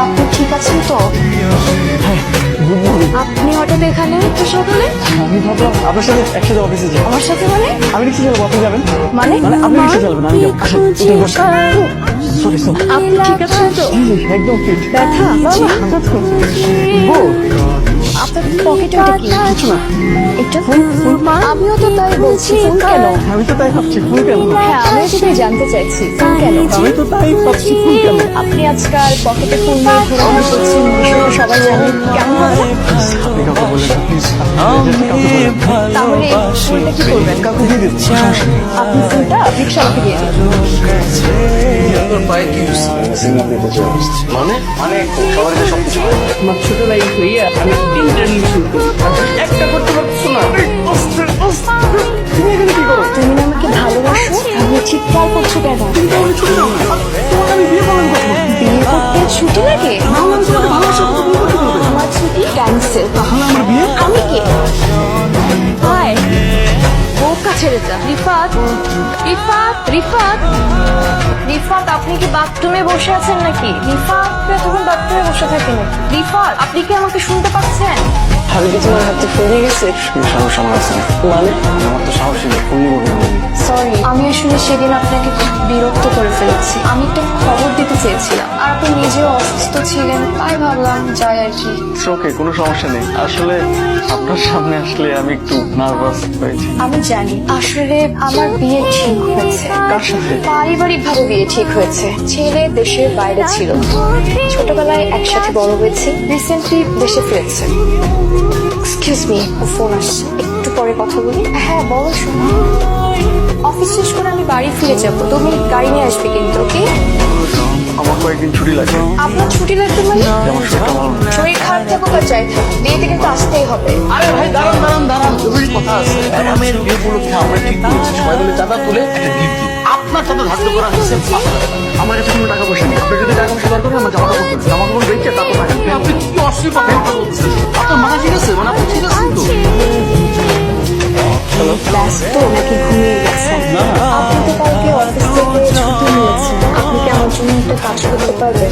আপনি ঠিক আছেন তো? গুড আপনি হঠাৎ এখানে তো সকালে আমি ভাবলাম আপনার সাথে একসাথে অফিসে যাই। আমার সাথে মানে? আমি রিক্সা চালাবো আপনি যাবেন? মানে? মানে আপনি রিক্সা চালাবেন আমি যাব। সরি সরি আপনি ঠিক আছেন তো? একদম ফিট ব্যথা বাবা। পকেটে ওটা কি? কিছু না এটা ফুল ফুল আমিও তো তাই বলছি ফুল কেন? আমি তো তাই ভাবছি ফুল কেন? হ্যাঁ আমি সেটাই জানতে চাইছি। ফুল কেন? আমি তো তাই ভাবছি ফুল কেন? আপনি আজকাল পকেটে ফুল নিয়ে ঘোরাঘুরি করছেন সবাই জানেন। কেমন তাহলে এই ফুলটা কি করবেন কাউকে দিয়ে দিন সমস্যা নেই আপনি ফুলটা রিক্সাওয়ালাকে দিয়ে মানে মানে সবার কাছে সবকিছু আমার ছোট ভাই হইয়া আমি তিনটা নিয়ে শুরু করি। একটা করতে পারছ না? তুমি এখানে কি করো? তুমি আমাকে ভালোবাসো আমি চিৎকার করছ কেন তাহলে ছুটি দাও না তোমাকে আমি বিয়ে বিয়ে করতে ছুটি লাগে? আমার ছুটি ক্যান্সেল বোকা যা। রিফাত রিফাত রিফাত। রিফাত, আপনি কি বাথরুমে বসে আছেন নাকি? রিফাত এতক্ষণ বাথরুমে বসে থাকেন রিফাত, আপনি কি আমাকে শুনতে পাচ্ছেন? আমি কি তোমার হাতে ফুল নিয়ে গেছে সাহস আমার আছে মানে? আমার তো সাহসই নেই ফুল নিবো সরি আমি আসলে সেদিন আপনাকে বিরক্ত করে ফেলেছি। আমি একটা খবর দিতে চেয়েছিলাম। আর আপনি নিজেও অসুস্থ ছিলেন তাই ভাবলাম যাই আর কি। ওকে কোনো সমস্যা নেই। আসলে আপনার সামনে আসলে আমি একটু নার্ভাস হয়েছি। আমি জানি আসলে আমার বিয়ে ঠিক হয়েছে। কার সাথে? পারিবারিক ভাবে বিয়ে ঠিক হয়েছে। ছেলে দেশের বাইরে ছিল। ছোটবেলায় একসাথে বড় হয়েছে। রিসেন্টলি দেশে ফিরেছে। এক্সকিউজ মি ফোন আসছে। একটু পরে কথা বলি। হ্যাঁ বলো শোনো। অফিস শেষ করে আমি বাড়ি ফিরে যাব। তুমি গাড়ি নিয়ে আসবে কিন্তু ওকে আমার কয়েকদিন ছুটি লাগবে। আপনার ছুটি লাগবে মানে। শরীর খারাপ থাকুক আর যাই থাকুক বিয়েতে কিন্তু আসতেই হবে। আরে ভাই দাঁড়ান দাঁড়ান দাঁড়ান জরুরি কথা আছে। ম্যাডামের বিয়ে উপলক্ষে আমরা ঠিক করেছি সবাই মিলে চাঁদা তুলে একটা গিফট দিই আপনার চাঁদা ধার্য করা হয়েছে। আমার কাছে কোনো টাকা পয়সা নেই। আপনি যদি টাকা পয়সা দরকার আমার জামা কাপড়। জামা কাপড় বেচে তারপর টাকা অশ্লীল কথা বলছেন আপনার মাথা ঠিক আছে? মানে আপনি ঠিক আছেন তো? ব্যস্ত নাকি ঘুমিয়ে গেছেন আপনি তো কালকে অফিস থেকে ছুটি নিয়েছেন। আপনি কি আমার জন্য একটা কাজ করতে পারবেন?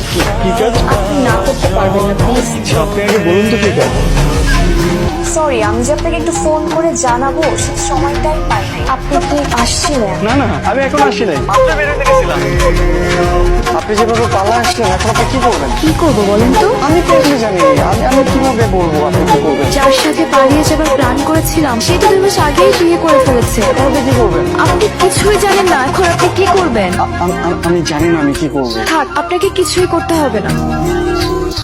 আপনি না করতে পারবেন না প্লিজ। আপনি আগে বলুন তো ঠিক কাজ? সরি আমি যে আপনাকে একটু ফোন করে জানাব সে সময়টাই পাই নাই। আপনি কি আসছিলেন? না না আমি এখন আসি নাই আপনি বেরোতে গেছিলাম। আপনি যেভাবে পালা আসলেন এখন আপনি কি করবেন? কি করব বলেন তো? আমি তো জানি আমি আমি কীভাবে বলব আপনি কি করবেন? যার সাথে পালিয়ে যাবার প্ল্যান করেছিলাম সে তো দুই মাস আগেই বিয়ে করে ফেলেছে। তাহলে কি করবেন? আপনি কিছুই জানেন না এখন আপনি কি করবেন? আ- আ- আমি জানি না আমি কি করব। থাক আপনাকে কিছুই করতে হবে না।